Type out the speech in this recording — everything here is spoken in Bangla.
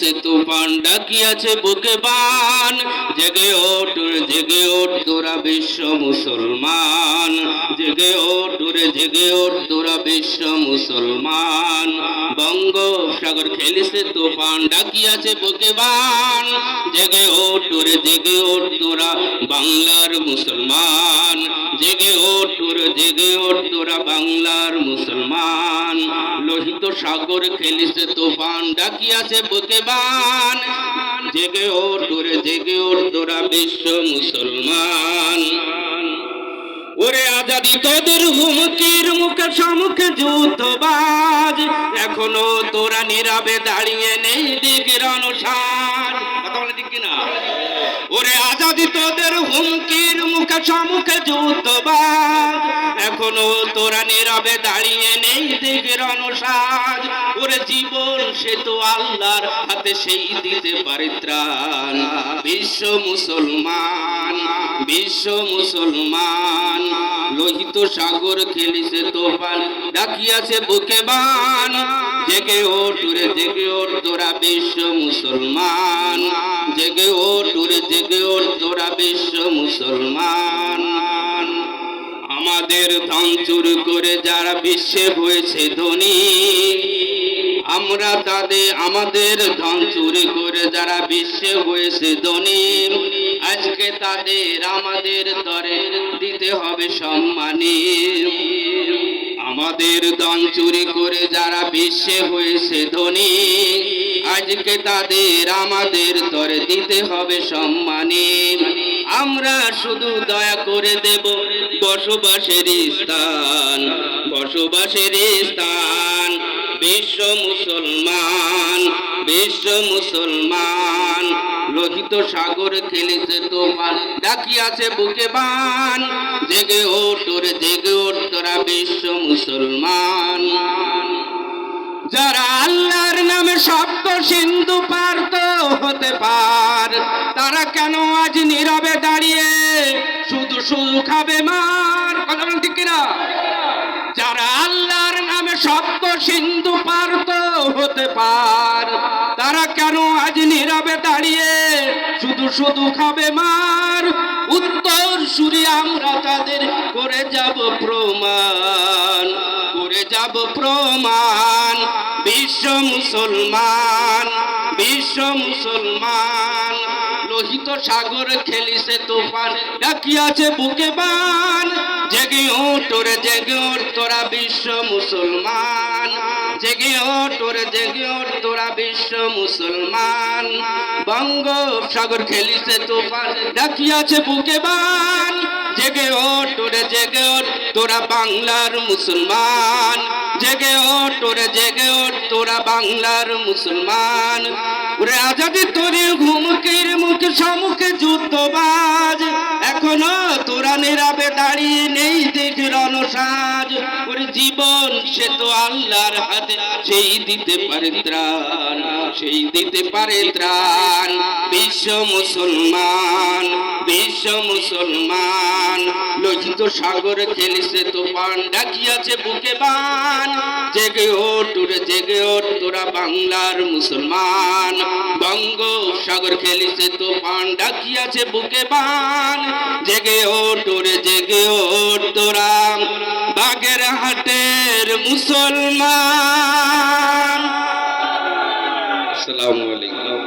খেলিছে তুফান ডাকিয়াছে বুকে বান। জেগে ওঠ জেগে ওঠ তোরা বিশ্ব মুসলমান। জেগে ওঠ রে জেগে ওঠ তোরা বিশ্ব মুসলমান। বঙ্গোপসাগর খেলিছে তুফান, ডাকিয়াছে বুকে বান জেগে ওঠ রে জেগে ওঠ তোরা বাংলার মুসলমান। জেগে ওঠ রে জেগে ওঠ তোরা বাংলার মুসলমান। লোহিত সাগর খেলিছে তুফান, ডাকিয়াছে বুকে বান জেগে ওঠ রে জেগে ওঠ তোরা বিশ্ব মুসলমান। ওরে আজাদি তোদের হুমকির মুখে সম্মুখে যুদ্ধবাজ এখনও তোরা নীরবে দাঁড়িয়ে নেই দিকির অনুসার ওরে আজাদি তোদের হুমকির মুখে সম্মুখে যুদ্ধবাজ এখনও তোরা নীরবে দাঁড়িয়ে নেই দিকের অনুসার। ওরে জীবন সে তো আল্লাহর হাতে সেই দিতে পারে বিশ্ব মুসলমান বিশ্ব মুসলমান, লোহিত সাগর খেলিছে তোফান, ডাকিয়াছে বুকে বান। জেগে ওঠ রে, জেগে ওঠ তোরা বিশ্ব মুসলমান। জেগে ওঠ রে, জেগে ওঠ তোরা বিশ্ব মুসলমান। আমাদের ধন চুরি করে যারা বিশ্বে হয়েছে ধনী, আমরা তাদের, আমাদের ধন চুরি করে যারা বিশ্বে হয়েছে ধনী, আজকে তাদের আমাদের দরে দিতে হবে সম্মানী। আমাদের ধন চুরি করে যারা বিশ্বে হয়েছে ধনী, আজকে তাদের আমাদের দরে দিতে হবে সম্মানী। আমরা শুধু দয়া করে দেব বসবাসের স্থান বসবাসের স্থান। বিশ্ব মুসলমান বিশ্ব মুসলমান। লোহিত সাগর খেলেছে তোমার ডাকিয়াছে বুকে বান। জেগে ওঠ রে জেগে ওঠ। তোরা বিশ্ব মুসলমান, যারা আল্লাহর নামে শব্দ সিন্ধু পার্ত হতে পার, তারা কেন আজ নীরবে দাঁড়িয়ে শুধু শুধু খাবে মার? কথা বলেন ঠিক কিনা? যারা আল্লাহর নামে শব্দ সিন্ধু পার তো হতে পার, তারা কেন আজ নীরবে দাঁড়িয়ে শুধু শুধু খাবে মার? সুরি আমরা তাদের করে যাব প্রমাণ করে যাব প্রমাণ। বিশ্ব মুসলমান বিশ্ব মুসলমান। লোহিত সাগর খেলিছে তুফান। ডাকিয়াছে বুকে বান। জেগে ওঠ রে জেগে ওঠ তোরা বিশ্ব মুসলমান। জেগে ওঠ রে জেগে ওঠ তোরা বিশ্ব মুসলমান। বঙ্গোপসাগর খেলিছে তুফান। ডাকিয়াছে বুকে বান। জেগে ওঠ রে জেগে ওঠ তোরা বাংলার মুসলমান। জেগে ওঠ রে জেগে ওঠ তোরা বাংলার মুসলমান। ওরে আজাদি তোরে ওর ওরে জীবন, সে তো আল্লাহর হাতে, সেই দিতে পারে ত্রাণ, সেই দিতে পারে ত্রাণ। বিশ্ব মুসলমান বিশ্ব মুসলমান। লোহিত সাগর খেলিছে তো পান ডাকিয়াছে বুকে বান। জেগে ওঠ জেগে ওঠ তোরা বাংলার মুসলমান। বঙ্গ সাগর খেলিছে তো পান ডাকিয়াছে বুকে বান। জেগে ওঠ জেগে ওঠ তোরা বাগের হাটের মুসলমান। আসসালামু আলাইকুম।